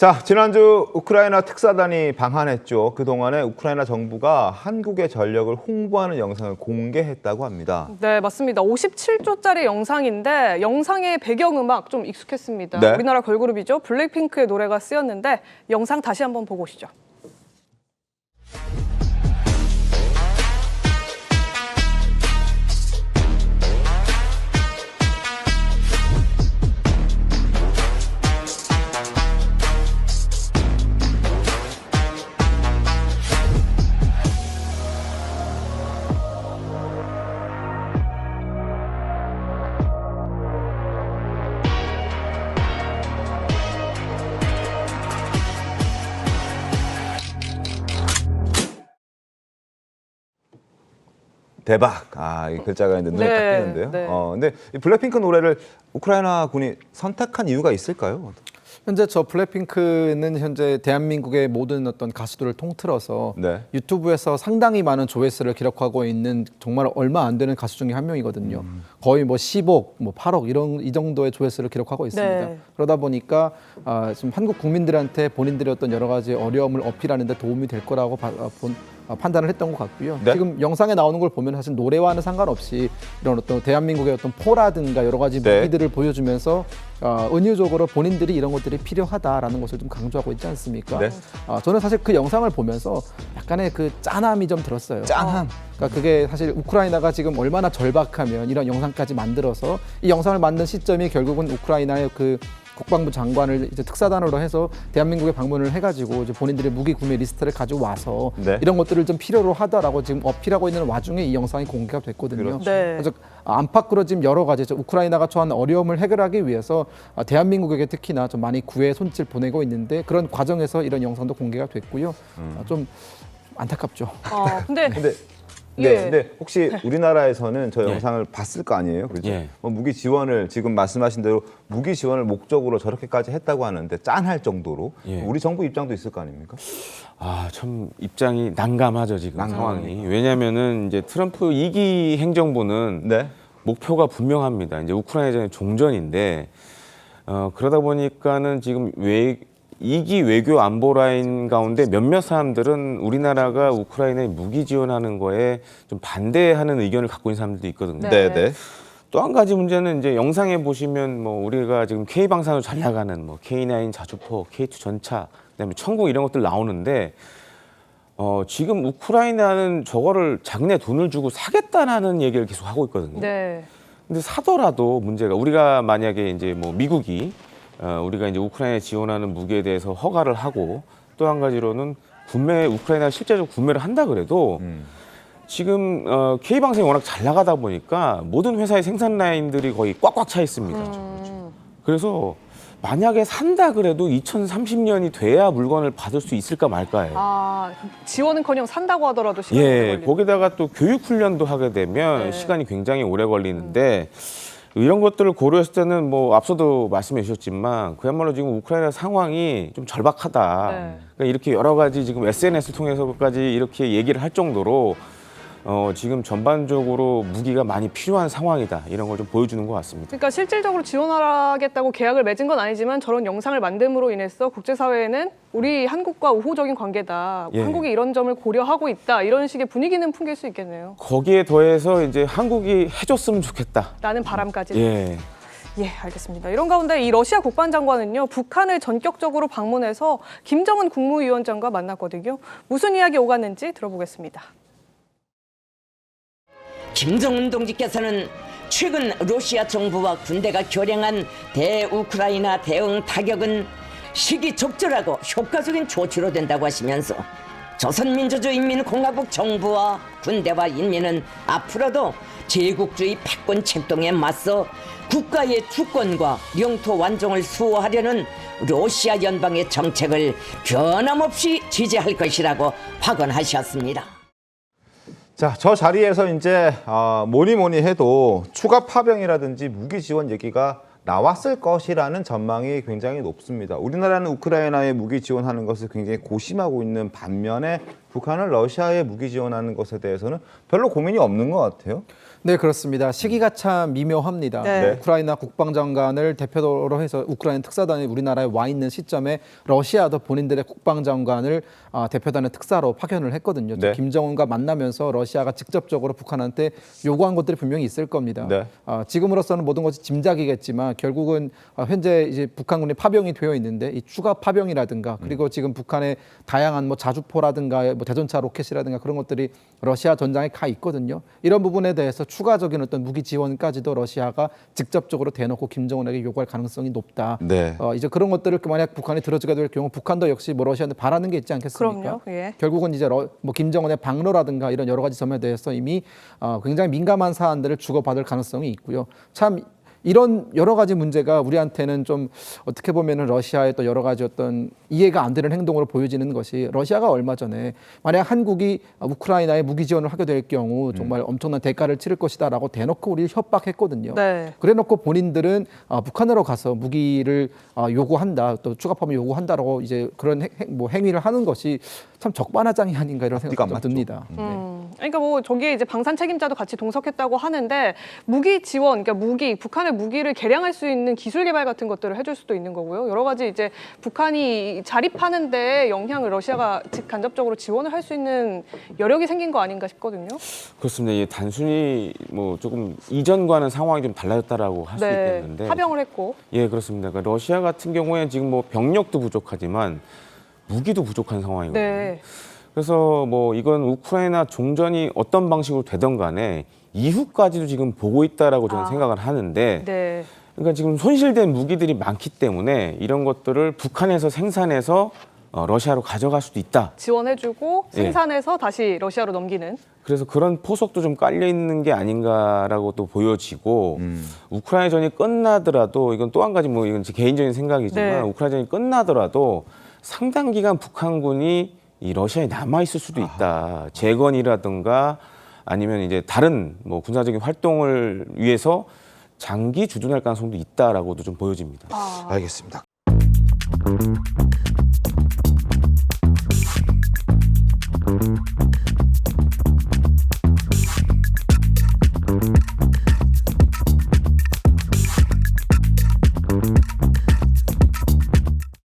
자, 지난주 우크라이나 특사단이 방한했죠. 그동안에 우크라이나 정부가 한국의 전력을 홍보하는 영상을 공개했다고 합니다. 네, 맞습니다. 57초짜리 영상인데 영상의 배경음악 좀 익숙했습니다. 네. 우리나라 걸그룹이죠. 블랙핑크의 노래가 쓰였는데 영상 다시 한번 보고 오시죠. 대박. 아, 이 글자가 있는데 눈에 네, 딱 띄는데요. 네. 어, 근데 이 블랙핑크 노래를 우크라이나 군이 선택한 이유가 있을까요? 현재 저 블랙핑크는 현재 대한민국의 모든 어떤 가수들을 통틀어서 네. 유튜브에서 상당히 많은 조회수를 기록하고 있는 정말 얼마 안 되는 가수 중에 한 명이거든요. 거의 뭐 10억, 뭐 8억 이런 이 정도의 조회수를 기록하고 있습니다. 네. 그러다 보니까 아, 지금 한국 국민들한테 본인들의 어떤 여러 가지 어려움을 어필하는데 도움이 될 거라고 바- 아, 본- 아, 판단을 했던 것 같고요. 네. 지금 영상에 나오는 걸 보면 사실 노래와는 상관없이 이런 어떤 대한민국의 어떤 포라든가 여러 가지 네. 무기들을 보여주면서 어, 은유적으로 본인들이 이런 것들이 필요하다라는 것을 좀 강조하고 있지 않습니까? 네. 아, 저는 사실 그 영상을 보면서 약간의 그 짠함이 좀 들었어요. 짠함. 그러니까 그게 사실 우크라이나가 지금 얼마나 절박하면 이런 영상까지 만들어서 이 영상을 만든 시점이 결국은 우크라이나의 그 국방부 장관을 이제 특사단으로 해서 대한민국에 방문을 해가지고 이제 본인들의 무기 구매 리스트를 가지고 와서 네. 이런 것들을 좀 필요로 하다라고 지금 어필하고 있는 와중에 이 영상이 공개가 됐거든요. 그렇죠. 네. 그래서 안팎으로 지금 여러 가지 저 우크라이나가 처한 어려움을 해결하기 위해서 아, 대한민국에게 특히나 좀 많이 구애 손길 보내고 있는데 그런 과정에서 이런 영상도 공개가 됐고요. 아, 좀 안타깝죠. 아, 근데 근데 예. 네, 근데 혹시 우리나라에서는 저 예. 영상을 봤을 거 아니에요, 그렇죠? 예. 뭐 무기 지원을 지금 말씀하신 대로 무기 지원을 목적으로 저렇게까지 했다고 하는데 짠할 정도로 예. 우리 정부 입장도 있을 거 아닙니까? 아, 참 입장이 난감하죠 지금 난감하네요. 상황이. 왜냐하면은 이제 트럼프 2기 행정부는 네. 목표가 분명합니다. 이제 우크라이나전의 종전인데 어, 그러다 보니까는 지금 외 2기 외교 안보 라인 가운데 몇몇 사람들은 우리나라가 우크라이나에 무기 지원하는 거에 좀 반대하는 의견을 갖고 있는 사람들도 있거든요. 네. 네, 네. 또 한 가지 문제는 이제 영상에 보시면 뭐 우리가 지금 K 방산으로 잘 나가는 뭐 K9 자주포, K2 전차, 그다음에 천국 이런 것들 나오는데 어 지금 우크라이나는 저거를 장내 돈을 주고 사겠다라는 얘기를 계속 하고 있거든요. 네. 근데 사더라도 문제가 우리가 만약에 이제 뭐 미국이 어 우리가 이제 우크라이나에 지원하는 무기에 대해서 허가를 하고 또 한 가지로는 구매 우크라이나 실제적으로 구매를 한다 그래도 음. 지금 어, K 방송이 워낙 잘 나가다 보니까 모든 회사의 생산 라인들이 거의 꽉꽉 차 있습니다. 음, 그래서 만약에 산다 그래도 2030년이 돼야 물건을 받을 수 있을까 말까예요. 아, 지원은커녕 산다고 하더라도 시간이 오래 예, 걸리고. 거기다가 또 교육 훈련도 하게 되면 네. 시간이 굉장히 오래 걸리는데 이런 것들을 고려했을 때는 뭐 앞서도 말씀해 주셨지만 그야말로 지금 우크라이나 상황이 좀 절박하다. 네. 그러니까 이렇게 여러 가지 지금 SNS를 통해서까지 이렇게 얘기를 할 정도로 어, 지금 전반적으로 무기가 많이 필요한 상황이다. 이런 걸 좀 보여주는 것 같습니다. 그러니까 실질적으로 지원하겠다고 계약을 맺은 건 아니지만 저런 영상을 만듦으로 인해서 국제사회에는 우리 한국과 우호적인 관계다. 예. 한국이 이런 점을 고려하고 있다. 이런 식의 분위기는 풍길 수 있겠네요. 거기에 더해서 이제 한국이 해줬으면 좋겠다. 라는 바람까지. 예. 예, 알겠습니다. 이런 가운데 이 러시아 국방장관은요, 북한을 전격적으로 방문해서 김정은 국무위원장과 만났거든요. 무슨 이야기 오갔는지 들어보겠습니다. 김정은 동지께서는 최근 러시아 정부와 군대가 결행한 대우크라이나 대응 타격은 시기적절하고 효과적인 조치로 된다고 하시면서 조선민주주의인민공화국 정부와 군대와 인민은 앞으로도 제국주의 패권 책동에 맞서 국가의 주권과 영토 완종을 수호하려는 러시아 연방의 정책을 변함없이 지지할 것이라고 확언하셨습니다. 자, 저 자리에서 이제 아, 뭐니 뭐니 해도 추가 파병이라든지 무기 지원 얘기가 나왔을 것이라는 전망이 굉장히 높습니다. 우리나라는 우크라이나에 무기 지원하는 것을 굉장히 고심하고 있는 반면에 북한은 러시아에 무기 지원하는 것에 대해서는 별로 고민이 없는 것 같아요. 네, 그렇습니다. 시기가 참 미묘합니다. 네. 우크라이나 국방장관을 대표로 해서 우크라이나 특사단이 우리나라에 와 있는 시점에 러시아도 본인들의 국방장관을 아, 대표단의 특사로 파견을 했거든요. 또 네. 김정은과 만나면서 러시아가 직접적으로 북한한테 요구한 것들이 분명히 있을 겁니다. 네. 아, 지금으로서는 모든 것이 짐작이겠지만 결국은 아, 현재 이제 북한군이 파병이 되어 있는데 이 추가 파병이라든가 그리고 지금 북한의 다양한 뭐 자주포라든가 뭐 대전차 로켓이라든가 그런 것들이 러시아 전장에 가 있거든요. 이런 부분에 대해서 추가적인 어떤 무기 지원까지도 러시아가 직접적으로 대놓고 김정은에게 요구할 가능성이 높다. 네. 어, 이제 그런 것들을 만약 북한이 들어주게 될 경우 북한도 역시 뭐 러시아한테 바라는 게 있지 않겠습니까? 그럼요. 예. 결국은 이제 러, 뭐 김정은의 방로라든가 이런 여러 가지 점에 대해서 이미 어, 굉장히 민감한 사안들을 주고받을 가능성이 있고요. 참 이런 여러 가지 문제가 우리한테는 좀 어떻게 보면은 러시아의 또 여러 가지 어떤 이해가 안 되는 행동으로 보여지는 것이 러시아가 얼마 전에 만약 한국이 우크라이나에 무기 지원을 하게 될 경우 정말 엄청난 대가를 치를 것이다라고 대놓고 우리를 협박했거든요. 네. 그래놓고 본인들은 어, 북한으로 가서 무기를 어, 요구한다, 또 추가 파병 요구한다라고 이제 그런 행, 행- 뭐 행위를 하는 것이 참 적반하장이 아닌가 이런 생각이 안 좀. 듭니다. 음, 그러니까 뭐 저기에 이제 방산 책임자도 같이 동석했다고 하는데 무기 지원, 그러니까 무기, 북한 의 무기를 개량할 수 있는 기술 개발 같은 것들을 해줄 수도 있는 거고요. 여러 가지 이제 북한이 자립하는 데 영향을 러시아가 직 간접적으로 지원을 할 수 있는 여력이 생긴 거 아닌가 싶거든요. 그렇습니다. 이게 단순히 뭐 조금 이전과는 상황이 좀 달라졌다라고 할수 네, 있겠는데 파병을 했고. 예, 그렇습니다. 그러니까 러시아 같은 경우에는 지금 뭐 병력도 부족하지만 무기도 부족한 상황이거든요. 네. 그래서 뭐 이건 우크라이나 종전이 어떤 방식으로 되던 간에 이후까지도 지금 보고 있다라고 저는 아. 생각을 하는데 네. 그러니까 지금 손실된 무기들이 많기 때문에 이런 것들을 북한에서 생산해서 어, 러시아로 가져갈 수도 있다. 지원해주고 예. 생산해서 다시 러시아로 넘기는. 그래서 그런 포석도 좀 깔려 있는 게 아닌가라고 또 보여지고 음. 우크라이나전이 끝나더라도 이건 또 한 가지 뭐 이건 제 개인적인 생각이지만 네. 우크라이나전이 끝나더라도 상당 기간 북한군이 이 러시아에 남아 있을 수도 있다. 재건이라든가 아니면 이제 다른 뭐 군사적인 활동을 위해서 장기 주둔할 가능성도 있다라고도 좀 보여집니다. 아. 알겠습니다.